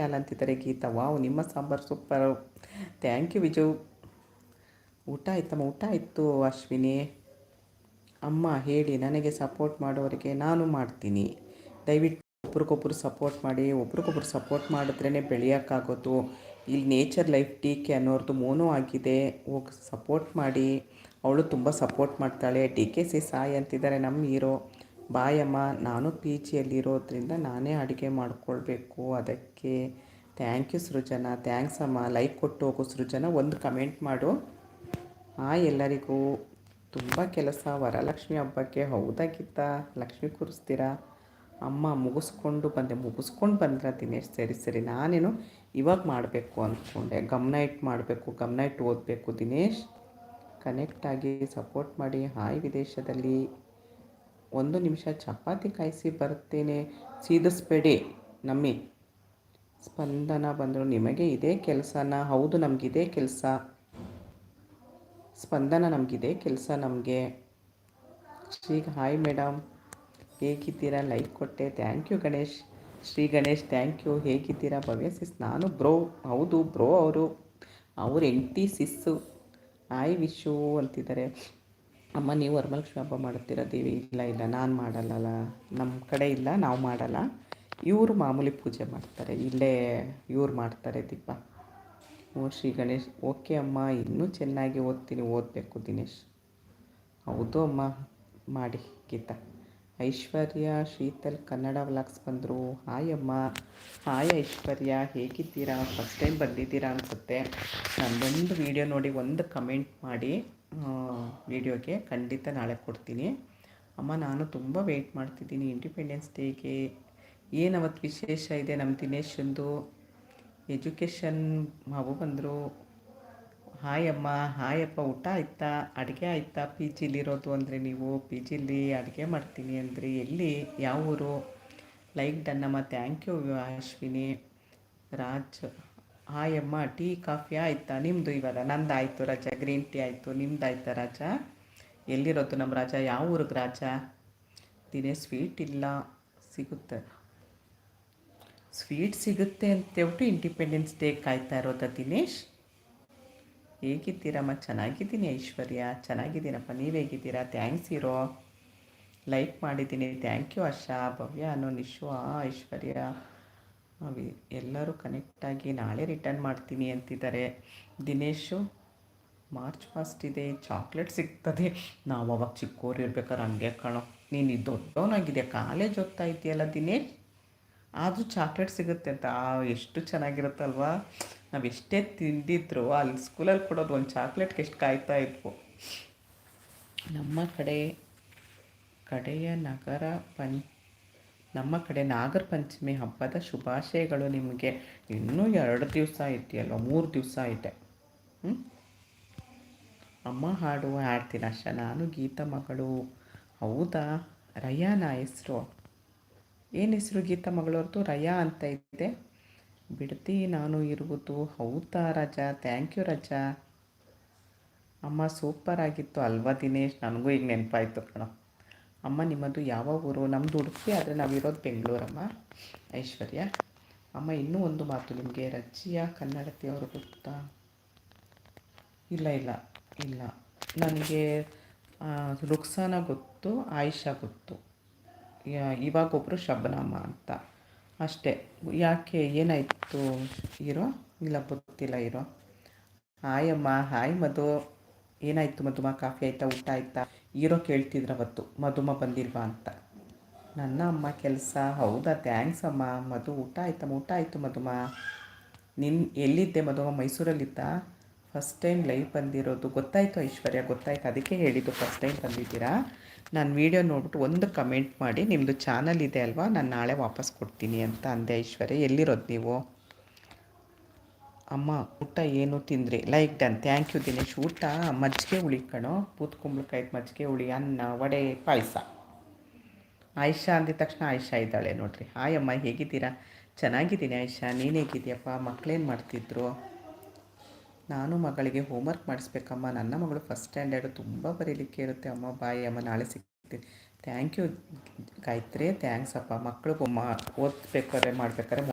ಯಾಲ್ ಅಂತಿದ್ದಾರೆ ಗೀತಾ. ವಾವ್, ನಿಮ್ಮ sambar super. Thank you Viju. ಊಟ ಆಯ್ತಮ್ಮ, ಊಟ ಆಯಿತು ಅಶ್ವಿನಿ. ಅಮ್ಮ ಹೇಳಿ, ನನಗೆ ಸಪೋರ್ಟ್ ಮಾಡೋರಿಗೆ ನಾನು ಮಾಡ್ತೀನಿ. ದಯವಿಟ್ಟು ಒಬ್ರಿಗೊಬ್ರು ಸಪೋರ್ಟ್ ಮಾಡಿ, ಒಬ್ರಿಗೊಬ್ರು ಸಪೋರ್ಟ್ ಮಾಡಿದ್ರೇ ಬೆಳೆಯೋಕ್ಕಾಗೋದು. ಇಲ್ಲಿ ನೇಚರ್ ಲೈಫ್ ಟೀಕೆ ಅನ್ನೋರ್ದು ಮೋನೋ ಆಗಿದೆ. ಹೋಗಿ ಸಪೋರ್ಟ್ ಮಾಡಿ. ಅವಳು ತುಂಬ ಸಪೋರ್ಟ್ ಮಾಡ್ತಾಳೆ. ಡಿ ಕೆ ಸಿ ಸಾಯಿ ಅಂತಿದ್ದಾರೆ ನಮ್ಮ ಹೀರೋ ಬಾಯಮ್ಮ, ನಾನು ಪಿ ಜಿಯಲ್ಲಿರೋದ್ರಿಂದ ನಾನೇ ಅಡುಗೆ ಮಾಡಿಕೊಳ್ಬೇಕು. ಅದಕ್ಕೆ ಥ್ಯಾಂಕ್ ಯು ಸೃಜನ. ಥ್ಯಾಂಕ್ಸ್ ಅಮ್ಮ. ಲೈಕ್ ಕೊಟ್ಟು ಹೋಗು ಸೃಜನ. ಒಂದು ಕಮೆಂಟ್ ಮಾಡು. ಆ ಎಲ್ಲರಿಗೂ. ತುಂಬ ಕೆಲಸ. ವರಲಕ್ಷ್ಮಿ ಹಬ್ಬಕ್ಕೆ ಹೌದಾಗಿತ್ತ ಲಕ್ಷ್ಮಿ ಕೂರಿಸ್ತೀರಾ? ಅಮ್ಮ, ಮುಗಿಸ್ಕೊಂಡು ಬಂದೆ. ಮುಗಿಸ್ಕೊಂಡು ಬಂದ್ರ ದಿನೇಶ್, ಸರಿ ಸರಿ. ನಾನೇನು ಇವಾಗ ಮಾಡಬೇಕು ಅಂದ್ಕೊಂಡೆ. ಗಮನ ಇಟ್ಟು ಮಾಡಬೇಕು. ಗಮನ ಇಟ್ಟು ಓದಬೇಕು. ದಿನೇಶ್ ಕನೆಕ್ಟಾಗಿ ಸಪೋರ್ಟ್ ಮಾಡಿ. ಹಾಯ್ ವಿದೇಶದಲ್ಲಿ. ಒಂದು ನಿಮಿಷ ಚಪಾತಿ ಕಾಯಿಸಿ ಬರ್ತೇನೆ ಸೀದಿಸ್ಬೇಡಿ. ನಮ್ಮಿ. ಸ್ಪಂದನ ಬಂದರು. ನಿಮಗೆ ಇದೇ ಕೆಲಸನ? ಹೌದು, ನಮಗಿದೆ ಕೆಲಸ. ಸ್ಪಂದನ ನಮಗಿದೆ ಕೆಲಸ ನಮಗೆ. ಶ್ರೀ ಹಾಯ್ ಮೇಡಮ್ ಹೇಗಿದ್ದೀರಾ? ಲೈಕ್ ಕೊಟ್ಟೆ. Thank you Ganesh. Shri Ganesh, thank you. ಹೇಗಿದ್ದೀರಾ? ಭವ್ಯ ಸಿಸ್. ನಾನು ಬ್ರೋ. ಹೌದು, ಬ್ರೋ ಅವರು. ಅವ್ರ ಎಂಟಿ ಸಿಸ್ಸು. ಹಾಯ್ ವಿಶು ಅಂತಿದ್ದಾರೆ. ಅಮ್ಮ, ನೀವು ವರಮಲಕ್ಷ್ಮಿ ಹಬ್ಬ ಮಾಡ್ತೀರ ದೇವಿ, ಇಲ್ಲ ಇಲ್ಲ, ನಾನು ಮಾಡಲ್ಲಲ್ಲ. ನಮ್ಮ ಕಡೆ ಇಲ್ಲ, ನಾವು ಮಾಡಲ್ಲ. ಇವರು ಮಾಮೂಲಿ ಪೂಜೆ ಮಾಡ್ತಾರೆ. ಇಲ್ಲೇ ಇವ್ರು ಮಾಡ್ತಾರೆ ದೀಪ. ಓ, ಶ್ರೀ ಗಣೇಶ್, ಓಕೆ ಅಮ್ಮ, ಇನ್ನೂ ಚೆನ್ನಾಗಿ ಓದ್ತೀನಿ. ಓದಬೇಕು ದಿನೇಶ್. ಹೌದು ಅಮ್ಮ. ಮಾಡಿ, ಗೀತಾ. ಐಶ್ವರ್ಯ, ಶೀತಲ್, ಕನ್ನಡ ವ್ಲಾಗ್ಸ್ ಬಂದರು. ಹಾಯ್ ಅಮ್ಮ. ಹಾಯ್ ಐಶ್ವರ್ಯ. ಹೇಗಿದ್ದೀರಾ? ಫಸ್ಟ್ ಟೈಮ್ ಬಂದಿದ್ದೀರಾ ಅನಿಸುತ್ತೆ. ನನ್ನೊಂದು ವೀಡಿಯೋ ನೋಡಿ, ಒಂದು ಕಮೆಂಟ್ ಮಾಡಿ. ವೀಡಿಯೋಗೆ ಖಂಡಿತ ನಾಳೆ ಕೊಡ್ತೀನಿ. ಅಮ್ಮ, ನಾನು ತುಂಬ ವೆಯ್ಟ್ ಮಾಡ್ತಿದ್ದೀನಿ. ಇಂಡಿಪೆಂಡೆನ್ಸ್ ಡೇಗೆ ಏನು ಅವತ್ತು ವಿಶೇಷ ಇದೆ ನಮ್ಮ ದಿನೇಶಂದು ಎಜುಕೇಷನ್ ಮಗು ಬಂದರು. ಹಾಯ್ ಅಮ್ಮ ಹಾಯ್ ಅಪ್ಪ, ಊಟ ಆಯ್ತಾ? ಅಡುಗೆ ಆಯ್ತಾ? ಪಿ ಜಿಲಿರೋದು ಅಂದರೆ ನೀವು? ಪಿ ಜಿಲಿ ಅಡುಗೆ ಮಾಡ್ತೀನಿ ಅಂದರೆ ಎಲ್ಲಿ? ಯಾವ ಊರು like ಡನ್ನಮ್ಮ thank you Ashwini. Raj hi ಅಮ್ಮ, ಟೀ, ಕಾಫಿ ಆಯ್ತಾ? ನಿಮ್ಮದು ಇವಾಗ? ನಂದು ಆಯಿತು ರಾಜ, ಗ್ರೀನ್ ಟೀ ಆಯಿತು. ನಿಮ್ದು ಆಯ್ತಾ ರಾಜ? ಎಲ್ಲಿರೋದು ನಮ್ಮ ರಾಜ? ಯಾವ ಊರಿಗೆ ರಾಜ? ದಿನೇ ಸ್ವೀಟ್ ಇಲ್ಲ, ಸಿಗುತ್ತೆ. ಸ್ವೀಟ್ ಸಿಗುತ್ತೆ ಅಂತೇಳ್ಬಿಟ್ಟು ಇಂಡಿಪೆಂಡೆನ್ಸ್ ಡೇ ಕಾಯ್ತಾ ಇರೋದ ದಿನೇಶ್? ಹೇಗಿದ್ದೀರಮ್ಮ? ಚೆನ್ನಾಗಿದ್ದೀನಿ ಐಶ್ವರ್ಯ. ಚೆನ್ನಾಗಿದ್ದೀನಪ್ಪ. ನೀವು ಹೇಗಿದ್ದೀರಾ? ಥ್ಯಾಂಕ್ಸ್ ಇರೋ ಲೈಕ್ ಮಾಡಿದ್ದೀನಿ. ಥ್ಯಾಂಕ್ ಯು ಆಶಾ, ಭವ್ಯ ಅನ್ನೋ ನಿಶ್ವಾ, ಐಶ್ವರ್ಯ. ಎಲ್ಲರೂ ಕನೆಕ್ಟಾಗಿ ನಾಳೆ ರಿಟರ್ನ್ ಮಾಡ್ತೀನಿ ಅಂತಿದ್ದಾರೆ. ದಿನೇಶು ಮಾರ್ಚ್ ಫಾಸ್ಟ್ ಇದೆ ಚಾಕ್ಲೇಟ್ ಸಿಗ್ತದೆ. ನಾವು ಅವಾಗ ಚಿಕ್ಕೋರು ಇರ್ಬೇಕಾದ್ರೆ ಹಂಗೆ ಕಾಣೋ. ನೀನು ದೊಡ್ಡವನಾಗಿದೆ ಕಾಲೇಜ್ ಓದ್ತಾ ಇದೆಯಲ್ಲ ದಿನೇಶ್? ಆದರೂ ಚಾಕ್ಲೇಟ್ ಸಿಗುತ್ತೆ ಅಂತ. ಎಷ್ಟು ಚೆನ್ನಾಗಿರುತ್ತಲ್ವಾ? ನಾವು ಎಷ್ಟೇ ತಿಂದಿದ್ರು ಅಲ್ಲಿ ಸ್ಕೂಲಲ್ಲಿ ಕೊಡೋದು ಒಂದು ಚಾಕ್ಲೇಟ್ಗೆ ಎಷ್ಟು ಕಾಯ್ತಾ ಇದ್ವು. ನಮ್ಮ ಕಡೆ, ಕಡೆಯ ನಗರ ಪಂ ನಮ್ಮ ಕಡೆ ನಾಗರ ಪಂಚಮಿ ಹಬ್ಬದ ಶುಭಾಶಯಗಳು ನಿಮಗೆ. ಇನ್ನೂ ಎರಡು ದಿವಸ ಇದೆಯಲ್ವ ಮೂರು ದಿವಸ ಇದೆ. ಅಮ್ಮ ಹಾಡು ಹಾಡ್ತೀನಿ ಅಷ್ಟ. ನಾನು ಗೀತಾ ಮಗಳು. ಹೌದಾ? ರಯಾನ ಹೆಸರು. ಏನು ಹೆಸರು ಗೀತಾ ಮಗಳವ್ರದ್ದು ರಯಾ ಅಂತ ಇದೆ. ಬಿಡ್ತಿ, ನಾನು ಇರುವುದು. ಹೌದಾ ರಜಾ? ಥ್ಯಾಂಕ್ ಯು ರಜಾ. ಅಮ್ಮ ಸೂಪರ್ ಆಗಿತ್ತು ಅಲ್ವಾ ದಿನೇಶ್? ನನಗೂ ಈಗ ನೆನಪಾಯ್ತು ಕಣೋ. ಅಮ್ಮ ನಿಮ್ಮದು ಯಾವ ಊರು? ನಮ್ಮದು ಉಡುಪಿ, ಆದರೆ ನಾವಿರೋದು ಬೆಂಗಳೂರಮ್ಮ. ಐಶ್ವರ್ಯ. ಅಮ್ಮ, ಇನ್ನೂ ಒಂದು ಮಾತು ನಿಮಗೆ. ರಜ್ಜಿಯ ಕನ್ನಡತಿ ಅವರು ಗೊತ್ತಾ? ಇಲ್ಲ ಇಲ್ಲ ಇಲ್ಲ. ನನಗೆ ರುಕ್ಸಾನ ಗೊತ್ತು, ಆಯಿಷಾ ಗೊತ್ತು. ಇವಾಗ ಇವಾಗೊಬ್ಬರು ಶಬನಮ್ಮ ಅಂತ. ಅಷ್ಟೇ. ಯಾಕೆ, ಏನಾಯಿತು ಇರೋ? ಇಲ್ಲ, ಗೊತ್ತಿಲ್ಲ ಇರೋ. ಹಾಯಮ್ಮ ಹಾಯ್ ಮಧು. ಏನಾಯಿತು ಮಧುಮ? ಕಾಫಿ ಆಯಿತಾ, ಊಟ ಆಯಿತಾ? ಇರೋ ಕೇಳ್ತಿದ್ರು ಅವತ್ತು. ಮಧುಮ ಬಂದಿಲ್ವಾ ಅಂತ. ನನ್ನ ಅಮ್ಮ ಕೆಲಸ. ಹೌದಾ? ಥ್ಯಾಂಕ್ಸ್ ಅಮ್ಮ. ಮಧು, ಊಟ ಆಯ್ತಮ್ಮ ಊಟ ಆಯಿತು ಮಧುಮ. ನಿನ್ನ ಎಲ್ಲಿದ್ದೆ ಮಧುಮ? ಮೈಸೂರಲ್ಲಿದ್ದ? ಫಸ್ಟ್ ಟೈಮ್ ಲೈವ್ ಬಂದಿರೋದು. ಗೊತ್ತಾಯಿತು ಐಶ್ವರ್ಯ, ಗೊತ್ತಾಯ್ತು. ಅದಕ್ಕೆ ಹೇಳಿದ್ದು ಫಸ್ಟ್ ಟೈಮ್ ಬಂದಿದ್ದೀರಾ? ನಾನು ವೀಡಿಯೋ ನೋಡ್ಬಿಟ್ಟು ಒಂದು ಕಮೆಂಟ್ ಮಾಡಿ. ನಿಮ್ಮದು ಚಾನಲ್ ಇದೆ ಅಲ್ವಾ? ನಾನು ನಾಳೆ ವಾಪಸ್ ಕೊಡ್ತೀನಿ ಅಂತ ಅಂದೆ ಐಶ್ವರ್ಯ. ಎಲ್ಲಿರೋದು ನೀವು? ಅಮ್ಮ, ಊಟ ಏನು ತಿಂದ್ರಿ? Like done thank you Dinesh. ಊಟ ಮಜ್ಜಿಗೆ ಹುಳಿ ಕಣೋ. ಪೂತ್ ಕುಂಬಳಕಾಯಿ ಮಜ್ಜಿಗೆ ಹುಳಿ, ಅನ್ನ, ವಡೆ, ಪಾಯಸ. ಆಯಿಷಾ ಅಂದಿದ ತಕ್ಷಣ ಆಯಿಷಾ ಇದ್ದಾಳೆ ನೋಡ್ರಿ. ಹಾಯ್ ಅಮ್ಮ, ಹೇಗಿದ್ದೀರಾ? ಚೆನ್ನಾಗಿದ್ದೀನಿ ಆಯಿಷಾ. ನೀನು ಹೇಗಿದ್ದೀಯಪ್ಪ? ಮಕ್ಕಳೇನು ಮಾಡ್ತಿದ್ರು? ನಾನು ಮಗಳಿಗೆ ಹೋಮ್ವರ್ಕ್ ಮಾಡಿಸ್ಬೇಕಮ್ಮ. ನನ್ನ ಮಗಳು ಫಸ್ಟ್ ಸ್ಟ್ಯಾಂಡರ್ಡು ತುಂಬ ಬರೀಲಿಕ್ಕೆ ಇರುತ್ತೆ ಅಮ್ಮ. ಬಾಯ್ ಅಮ್ಮ, ನಾಳೆ ಸಿಗ್ತೀನಿ. Thank you Gayatri. ಥ್ಯಾಂಕ್ಸ್ ಅಪ್ಪ. ಮಕ್ಕಳು ಓದ್ಬೇಕಾದ್ರೆ ಮಾಡ್ಬೇಕಾದ್ರೆ